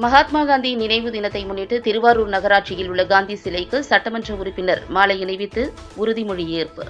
மகாத்மா காந்தி நினைவு தினத்தை முன்னிட்டு திருவாரூர் நகராட்சியில் உள்ள காந்தி சிலைக்கு சட்டமன்ற உறுப்பினர் மாலை அணிவித்து உறுதிமொழி ஏற்பு.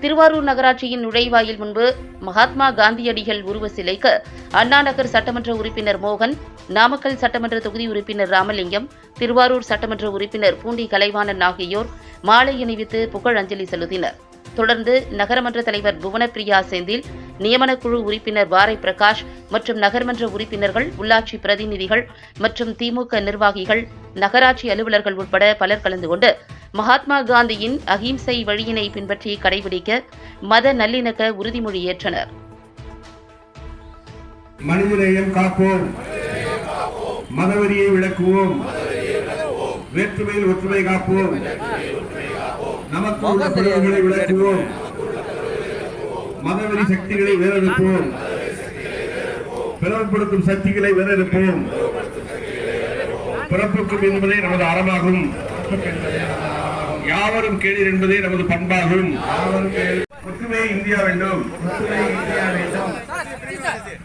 திருவாரூர் நகராட்சியின் நுழைவாயில் முன்பு மகாத்மா காந்தியடிகள் உருவ சிலைக்கு அண்ணா நகர் சட்டமன்ற உறுப்பினர் மோகன் நாமக்கல் சட்டமன்ற தொகுதி உறுப்பினர் ராமலிங்கம் திருவாரூர் சட்டமன்ற உறுப்பினர் பூண்டி கலைவாணன் ஆகியோர் மாலை அணிவித்து புகழஞ்சலி செலுத்தினர். தொடர்ந்து நகரமன்ற தலைவர் புவனப்பிரியா செந்தில் நியமனக்குழு உறுப்பினர் வாரை பிரகாஷ் மற்றும் நகர்மன்ற உறுப்பினர்கள் உள்ளாட்சி பிரதிநிதிகள் மற்றும் திமுக நிர்வாகிகள் நகராட்சி அலுவலர்கள் உட்பட பலர் கலந்து கொண்டு மகாத்மா காந்தியின் அகிம்சை வழியினை பின்பற்றி கடைபிடிக்க மத நல்லிணக்க உறுதிமொழி ஏற்றனர். மனிதநேயம் காப்போம். மதவெறியை விளக்குவோம். வேற்றுமையில் ஒற்றுமை காப்போம். நமக்கு உள்ள விளக்குவோம். மதவெறி சக்திகளை வேறெடுப்போம். பிளவுபடுத்தும் சக்திகளை வேறெடுப்போம். பிறப்புக்கும் என்பதே நமது அறமாகும். யாவரும் கேளீர் என்பதே நமது பண்பாகும். ஒற்றுமை இந்தியா வேண்டும்.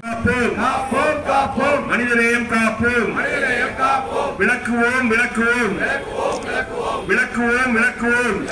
காப்போம். காப்போம் மனிதநேயம் காப்போம். விளக்குவோம் விளக்குவோம். விளக்குவோம் விளக்குவோம்.